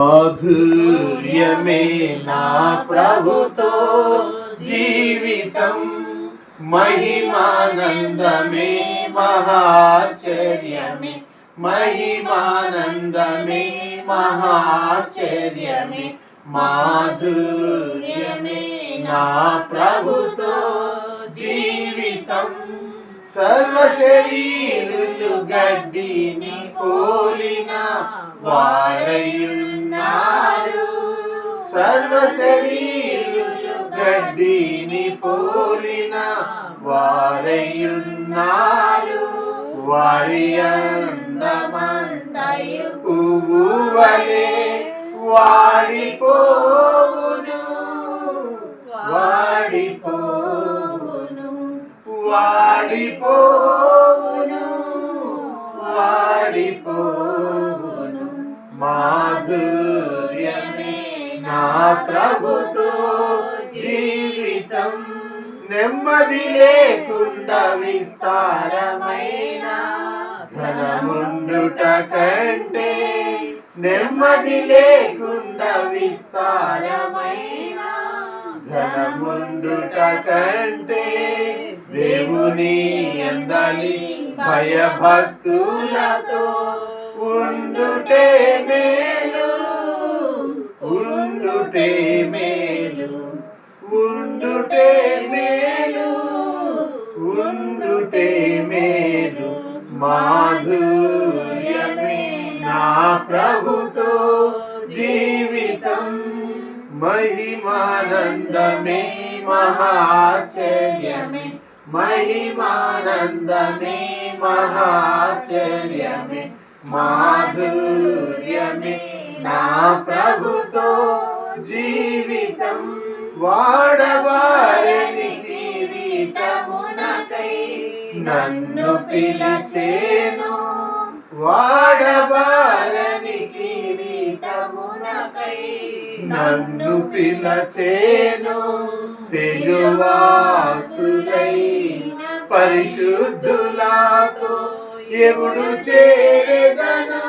మాధుర్యమే నా ప్రభుతో జీవితం. మహిమానందమే మహాశ్చర్యమే. మహిమానందమే మహాశ్చర్యమే. మాధుర్యమే నా ప్రభుతో జీవితం. సర్వ శరీరులు గడ్డిని పోలిన వారయున్నారు సర్వ శరీరులు గడ్డిని పోలిన వారయున్నారు. వారి అందమంతయు పువ్వు వలె వాడిపోవును. వాడిపోవును. వాడిపోవును. వాడిపోవును. మాధుర్యమే నా ప్రభుతో జీవితం. నెమ్మది లేకుండా విస్తారమైన ధనముందుట కంటే నెమ్మది లేకుండా విస్తారమైన ధనముందుట కంటే దేవుని అందలి భయభక్తులతో ఉండుటే మేలు ఉండుటే మేలు. ఉండుటే మేలు ఉండుటే మేలు. మాధుర్యమే నా ప్రభుతో జీవితం. మహిమానందమే మహాశ్చర్యమే మహిమానందమే మహాశ్చర్యమే మాధుర్యమే నా ప్రభుతో జీవితం. వాడవారని కిరీటమునకై నన్ను పిలిచేను. వాడబారని కిరీటమునకై నన్ను పిలచేను. తెలువాసులై పరిశుద్ధులాతో ఎప్పుడు చేరదను?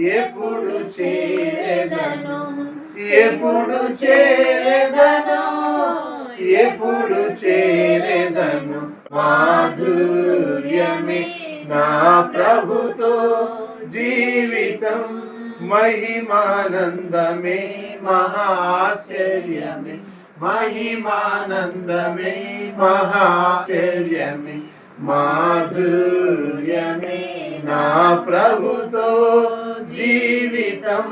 ఎప్పుడు చేరదను? ఎప్పుడు చేరదను? ఎప్పుడు చేరెదను? మాధుర్యమే నా ప్రభుతో జీవితం మహిమానందమే మహాశ్చర్యమే మహిమానందమే మహాశ్చర్యమే మాధుర్యమే నా ప్రభుతో జీవితం.